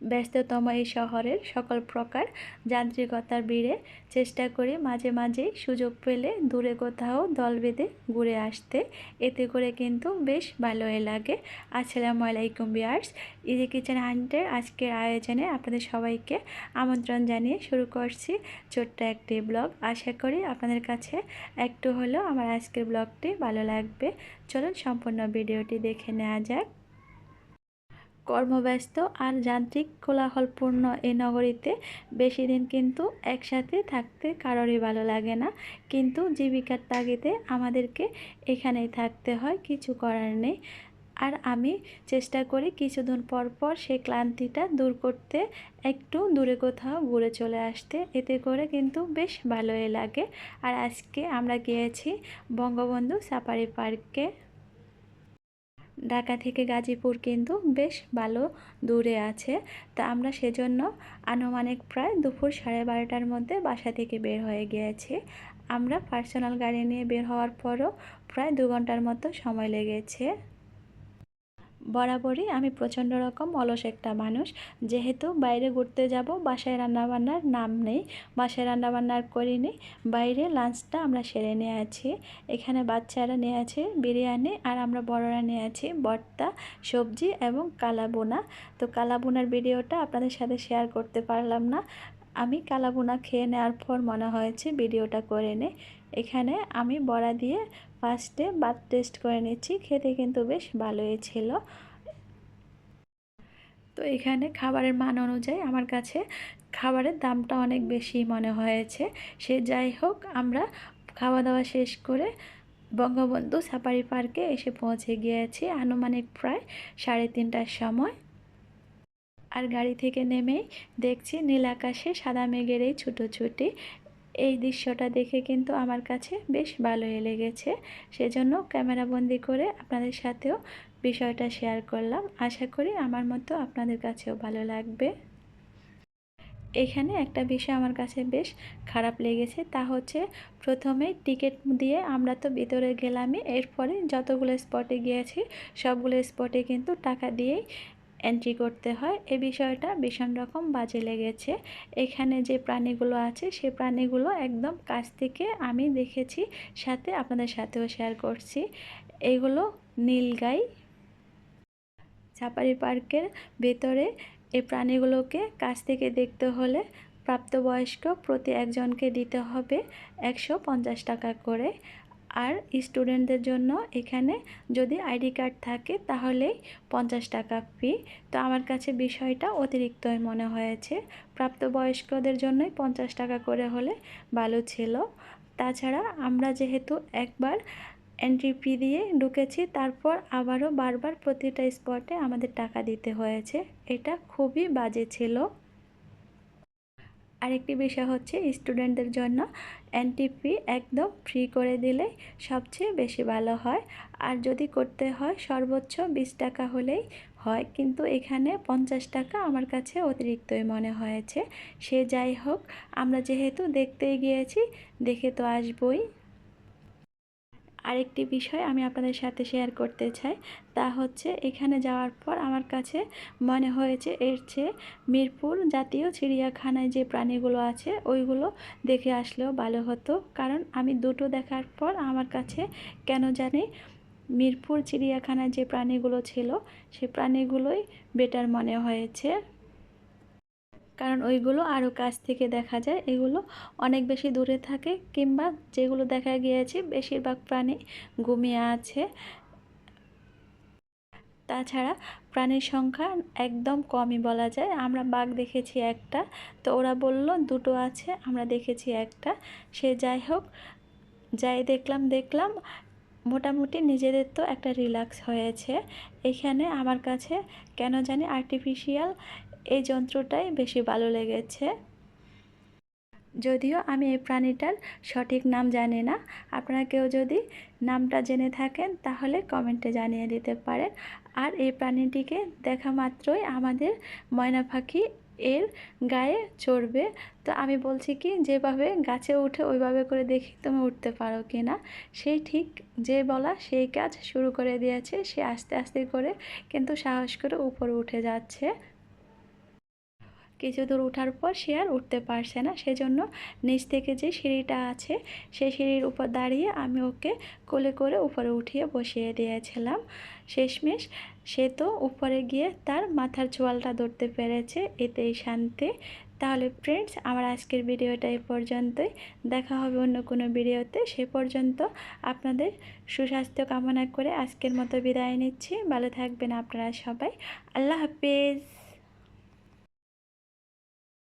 ব্যস্ততম এই শহরের সকল প্রকার যান্ত্রিকতার ভিড়ে চেষ্টা করি মাঝে মাঝেই সুযোগ পেলে দূরে কোথাও দল বেঁধে ঘুরে আসতে। এতে করে কিন্তু বেশ ভালোই লাগে। আসসালামু আলাইকুম বিয়ার্স ইজি কিচেন হান্টের আজকের আয়োজনে আপনাদের সবাইকে আমন্ত্রণ জানিয়ে শুরু করছি ছোট্ট একটি ব্লগ। আশা করি আপনাদের কাছে একটু হলেও আমার আজকের ব্লগটি ভালো লাগবে। চলুন সম্পূর্ণ ভিডিওটি দেখে নেওয়া যাক। কর্মব্যস্ত আর যান্ত্রিক কোলাহলপূর্ণ এই নগরীতে বেশি দিন কিন্তু একসাথে থাকতে কারোরই ভালো লাগে না। কিন্তু জীবিকার তাগিদে আমাদেরকে এখানেই থাকতে হয়, কিছু করার নেই। আর আমি চেষ্টা করি কিছুদিন পর পর সেই ক্লান্তিটা দূর করতে, একটু দূরে কোথাও ঘুরে চলে আসতে। এতে করে কিন্তু বেশ ভালোই লাগে। আর আজকে আমরা গিয়েছি বঙ্গবন্ধু সাফারি পার্কে। ঢাকা থেকে গাজীপুর কিন্তু বেশ ভালো দূরে আছে। তা আমরা সেজন্য আনুমানিক প্রায় দুপুর সাড়ে বারোটার মধ্যে বাসা থেকে বের হয়ে গিয়েছি। আমরা পার্সোনাল গাড়ি নিয়ে বের হওয়ার পরও প্রায় দু ঘণ্টার মতো সময় লেগেছে। বরাবরই আমি প্রচণ্ড রকম অলস একটা মানুষ। যেহেতু বাইরে ঘুরতে যাব, বাসায় রান্নাবান্নার নাম নেই, বাসায় রান্নাবান্নার করিনি বাইরে লাঞ্চটা আমরা সেরে নিয়ে আছি। এখানে বাচ্চারা নিয়ে আছে বিরিয়ানি আর আমরা বড়রা নিয়ে আছি বর্তা সবজি এবং কালাবোনা তো কালাবোনার ভিডিওটা আপনাদের সাথে শেয়ার করতে পারলাম না। আমি কালাবোনা খেয়ে নেওয়ার পর মনে হয়েছে ভিডিওটা করে নে। এখানে আমি বড়া দিয়ে ফার্স্টে বাদ টেস্ট করে নিচ্ছি, খেতে কিন্তু বেশ ভালোই ছিল। তো এখানে খাবারের মান অনুযায়ী আমার কাছে খাবারের দামটা অনেক বেশি মনে হয়েছে। সে যাই হোক, আমরা খাওয়া দাওয়া শেষ করে বঙ্গবন্ধু সাফারি পার্কে এসে পৌঁছে গিয়েছি আনুমানিক প্রায় সাড়ে তিনটার সময়। আর গাড়ি থেকে নেমেই দেখছি নীল আকাশে সাদা মেঘের এই ছুটোছুটি। এই দৃশ্যটা দেখে কিন্তু আমার কাছে বেশ ভালোই লেগেছে। সেজন্য ক্যামেরাবন্দি করে আপনাদের সাথেও বিষয়টা শেয়ার করলাম। আশা করি আমার মতো আপনাদের কাছেও ভালো লাগবে। এখানে একটা বিষয় আমার কাছে বেশ খারাপ লেগেছে, তা হচ্ছে প্রথমে টিকিট দিয়ে আমরা তো ভিতরে গেলামই, এরপরে যতগুলো স্পটে গিয়েছি, সবগুলো স্পটে কিন্তু টাকা দিয়েই এন্ট্রি করতে হয়। এ বিষয়টা ভীষণ রকম বাজে লেগেছে। এখানে যে প্রাণীগুলো আছে, সে প্রাণীগুলো একদম কাছ থেকে আমি দেখেছি, সাথে আপনাদের সাথেও শেয়ার করছি। এগুলো নীলগাই সাফারি পার্কের ভেতরে। এই প্রাণীগুলোকে কাছ থেকে দেখতে হলে প্রাপ্তবয়স্ক প্রতি একজনকে দিতে হবে একশো পঞ্চাশ টাকা করে। আর স্টুডেন্টদের জন্য এখানে যদি আইডি কার্ড থাকে তাহলেই পঞ্চাশ টাকা ফি। তো আমার কাছে বিষয়টা অতিরিক্তই মনে হয়েছে। প্রাপ্তবয়স্কদের জন্যই পঞ্চাশ টাকা করে হলে ভালো ছিল। তাছাড়া আমরা যেহেতু একবার এন্ট্রি ফি দিয়ে ঢুকেছি, তারপর আবারও বারবার প্রতিটা স্পটে আমাদের টাকা দিতে হয়েছে। এটা খুবই বাজে ছিল। আরেকটি বিষয় হচ্ছে স্টুডেন্টদের জন্য এনটিপি একদম ফ্রি করে দিলে সবচেয়ে বেশি ভালো হয়। আর যদি করতে হয়, সর্বোচ্চ বিশ টাকা হলেই হয়। কিন্তু এখানে পঞ্চাশ টাকা আমার কাছে অতিরিক্তই মনে হয়েছে। সে যাই হোক, আমরা যেহেতু দেখতেই গিয়েছি, দেখে তো আসবই। আরেকটি বিষয় আমি আপনাদের সাথে শেয়ার করতে চাই, তা হচ্ছে এখানে যাওয়ার পর আমার কাছে মনে হয়েছে এর চেয়ে মিরপুর জাতীয় চিড়িয়াখানায় যে প্রাণীগুলো আছে, ওইগুলো দেখে আসলেও ভালো হতো। কারণ আমি দুটো দেখার পর আমার কাছে কেন জানি মিরপুর চিড়িয়াখানায় যে প্রাণীগুলো ছিল, সে প্রাণীগুলোই বেটার মনে হয়েছে। কারণ ওইগুলো আরও কাছ থেকে দেখা যায়। এগুলো অনেক বেশি দূরে থাকে কিংবা যেগুলো দেখা গিয়েছে বেশিরভাগ প্রাণী ঘুমিয়ে আছে। তাছাড়া প্রাণীর সংখ্যা একদম কমই বলা যায়। আমরা বাঘ দেখেছি একটা, তো ওরা বলল দুটো আছে, আমরা দেখেছি একটা। সে যাই হোক, যাই দেখলাম দেখলাম, মোটামুটি নিজেদের তো একটা রিল্যাক্স হয়েছে। এখানে আমার কাছে কেন জানি আর্টিফিশিয়াল এই যন্ত্রটাই বেশি ভালো লেগেছে। যদিও আমি এই প্রাণীটার সঠিক নাম জানি না, আপনারা কেউ যদি নামটা জেনে থাকেন তাহলে কমেন্টে জানিয়ে দিতে পারেন। আর এই প্রাণীটিকে দেখা মাত্রই আমাদের ময়না পাখি এর গায়ে চড়বে। তো আমি বলছি কি, যেভাবে গাছে উঠে ওইভাবে করে দেখি, তুমি উঠতে পারো কি না? সেই ঠিক যে বলা সেই কাজ শুরু করে দিয়েছে, সে আস্তে আস্তে করে কিন্তু সাহস করে উপরে উঠে যাচ্ছে। কিছু দূর ওঠার পর সে আর উঠতে পারছে না। সেজন্য নিচ থেকে যে সিঁড়িটা আছে সেই সিঁড়ির উপর দাঁড়িয়ে আমি ওকে কোলে করে উপরে উঠিয়ে বসিয়ে দিয়েছিলাম। শেষমেশ সে তো উপরে গিয়ে তার মাথার চোয়ালটা ধরতে পেরেছে। এতেই শান্তি। তাহলে ফ্রেন্ডস আমার আজকের ভিডিওটা এই পর্যন্তই। দেখা হবে অন্য কোনো ভিডিওতে। সে পর্যন্ত আপনাদের সুস্বাস্থ্য কামনা করে আজকের মতো বিদায় নিচ্ছি। ভালো থাকবেন আপনারা সবাই। আল্লাহ হাফিজ।